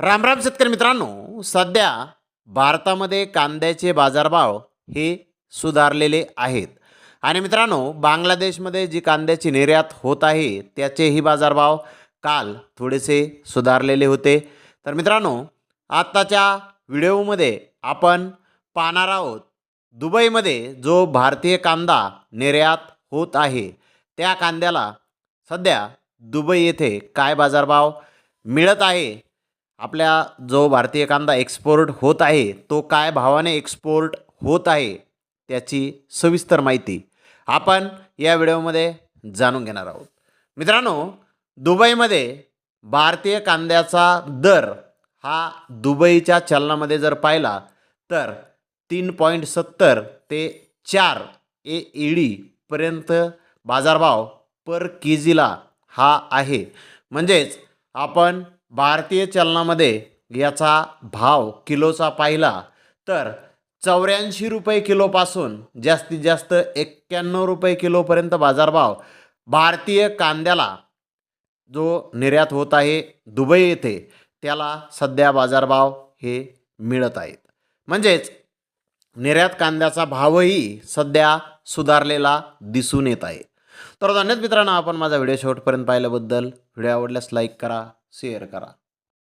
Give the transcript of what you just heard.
रामराम शेतकरी मित्रांनो सध्या भारतामध्ये कांद्याचे बाजारभाव हे सुधारलेले आहेत. आणि मित्रांनो बांगलादेशमध्ये जी कांद्याची निर्यात होत आहे त्याचेही बाजारभाव काल थोडेसे सुधारलेले होते. तर मित्रांनो आत्ताच्या व्हिडिओमध्ये आपण पाहणार आहोत दुबईमध्ये जो भारतीय कांदा निर्यात होत आहे त्या कांद्याला सध्या दुबई येथे काय बाजारभाव मिळत आहे आपल्या जो भारतीय कांदा एक्सपोर्ट होत आहे तो काय भावाने एक्सपोर्ट होत आहे त्याची सविस्तर माहिती आपण या व्हिडिओमध्ये जाणून घेणार आहोत. मित्रांनो दुबईमध्ये भारतीय कांद्याचा दर हा दुबईच्या चलनामध्ये जर पाहिला तर तीन पॉईंट सत्तर ते चार ए ई डीपर्यंत बाजारभाव पर के जीला हा आहे. म्हणजेच आपण भारतीय चलनामध्ये याचा भाव किलोचा पाहिला तर चौऱ्याऐंशी रुपये किलोपासून जास्तीत जास्त एक्क्याण्णव रुपये किलोपर्यंत बाजारभाव भारतीय कांद्याला जो निर्यात होत आहे दुबई येथे त्याला सध्या बाजारभाव हे मिळत आहेत. म्हणजेच निर्यात कांद्याचा भावही सध्या सुधारलेला दिसून येत आहे. तर धन्यवाद मित्रांनो आपण माझा व्हिडिओ शेवटपर्यंत पाहिल्याबद्दल. व्हिडिओ आवडल्यास लाईक करा शेअर करा.